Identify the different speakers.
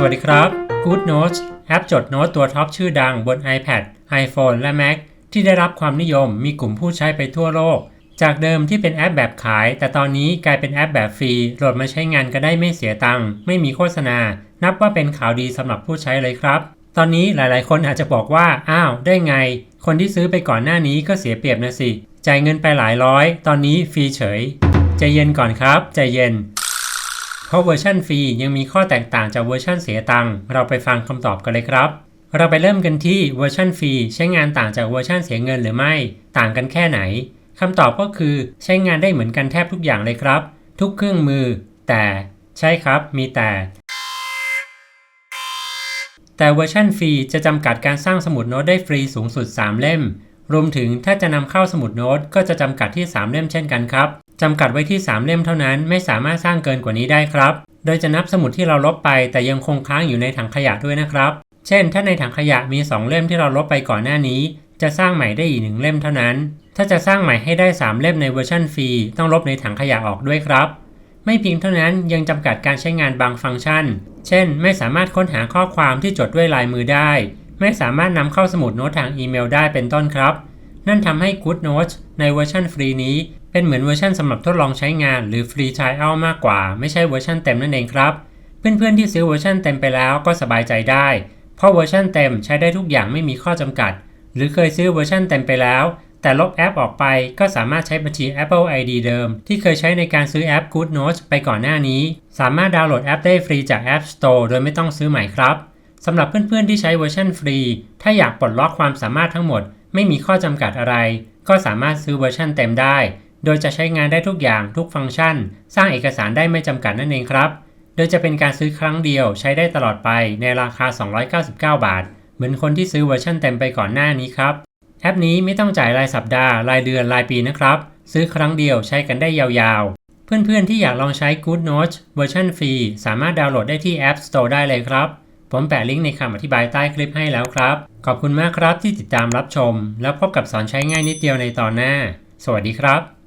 Speaker 1: สวัสดีครับ Good Notes แอปจดโน้ตตัวท็อปชื่อดังบน iPad, iPhone และ Mac ที่ได้รับความนิยมมีกลุ่มผู้ใช้ไปทั่วโลก จากเดิมที่เป็นแอปแบบขาย แต่ตอนนี้กลายเป็นแอปแบบฟรีโหลดมาใช้งานก็ได้ไม่เสียตังค์ไม่มีโฆษณา นับว่าเป็นข่าวดีสำหรับผู้ใช้เลยครับ ตอนนี้หลายๆ คนอาจจะบอกว่า อ้าว ได้ไง คนที่ซื้อไปก่อนหน้านี้ก็เสียเปรียบนะสิจ่ายเงินไปหลายร้อย ตอนนี้ฟรีเฉยใจเย็นก่อนครับใจเย็น เพราเวอร์ชันฟรียังมีข้อแตกต่างจากเวอร์ชันเสียตังค์เราไปฟังคำตอบกันเลยครับ เราไปเริ่มกันที่เวอร์ชันฟรีใช้งานต่างจากเวอร์ชันเสียเงินหรือไม่ ต่างกันแค่ไหนคำตอบก็คือใช้งานได้เหมือนกันแทบทุกอย่างเลยครับ ทุกเครื่องมือ แต่ใช่ครับมีแต่ แต่เวอร์ชันฟรีจะจำกัดการสร้างสมุดโน้ตได้ฟรีสูงสุด 3 เล่ม รวมถึงถ้าจะนำเข้าสมุดโน้ตก็จะจำกัดที่ 3 เล่มเช่นกันครับ จำกัดไว้ที่ 3 เล่มเท่านั้น ไม่สามารถสร้างเกินกว่านี้ได้ครับ โดยจะนับสมุดที่เราลบไป แต่ยังคงค้างอยู่ในถังขยะด้วยนะครับ เช่น ถ้าในถังขยะมี 2 เล่มที่เราลบไปก่อนหน้านี้ จะสร้างใหม่ได้อีกหนึ่งเล่มเท่านั้น ถ้าจะสร้างใหม่ให้ได้ 3 เล่มในเวอร์ชันฟรีต้องลบในถังขยะออกด้วยครับ ไม่เพียงเท่านั้นยังจำกัดการใช้งานบางฟังก์ชัน เช่น ไม่สามารถค้นหาข้อความที่จดด้วยลายมือได้ ไม่สามารถนำเข้าสมุดโน้ตทางอีเมลได้เป็นต้นครับ นั่นทำให้ Good Notes ในเวอร์ชันฟรีนี้ เป็นเหมือนเวอร์ชันสำหรับทดลองใช้งานหรือฟรี trial มากกว่า ไม่ใช่เวอร์ชันเต็มนั่นเองครับ เพื่อนๆที่ซื้อเวอร์ชันเต็มไปแล้วก็สบายใจได้ เพราะเวอร์ชันเต็มใช้ได้ทุกอย่างไม่มีข้อจำกัด หรือเคยซื้อเวอร์ชันเต็มไปแล้ว แต่ลบแอปออกไปก็สามารถใช้บัญชี Apple ID เดิม ที่เคยใช้ในการซื้อแอป Good Notes ไปก่อนหน้านี้ สามารถดาวน์โหลดแอปได้ฟรีจาก App Store โดยไม่ต้องซื้อใหม่ครับสำหรับเพื่อนๆที่ใช้เวอร์ชันฟรี ถ้าอยากปลดล็อกความสามารถทั้งหมด ไม่มีข้อจำกัดอะไร ก็สามารถซื้อเวอร์ชันเต็มได้ โดยจะใช้งานได้ทุกอย่างทุกฟังก์ชัน สร้างเอกสารได้ไม่จำกัดนั่นเองครับ โดยจะเป็นการซื้อครั้งเดียวใช้ได้ตลอดไปในราคา 299 บาท เหมือนคนที่ซื้อเวอร์ชันเต็มไปก่อนหน้านี้ครับ แอปนี้ไม่ต้องจ่ายรายสัปดาห์ รายเดือน รายปีนะครับ ซื้อครั้งเดียวใช้กันได้ยาวๆ เพื่อนๆที่อยากลองใช้ Good Notes เวอร์ชันฟรีสามารถดาวน์โหลดได้ที่ App Store ได้เลยครับ ผมแปะลิงก์ในคำอธิบายใต้คลิปให้แล้วครับ ขอบคุณมากครับที่ติดตามรับชม แล้วพบกับสอนใช้ง่ายนิดเดียวในตอนหน้า สวัสดีครับ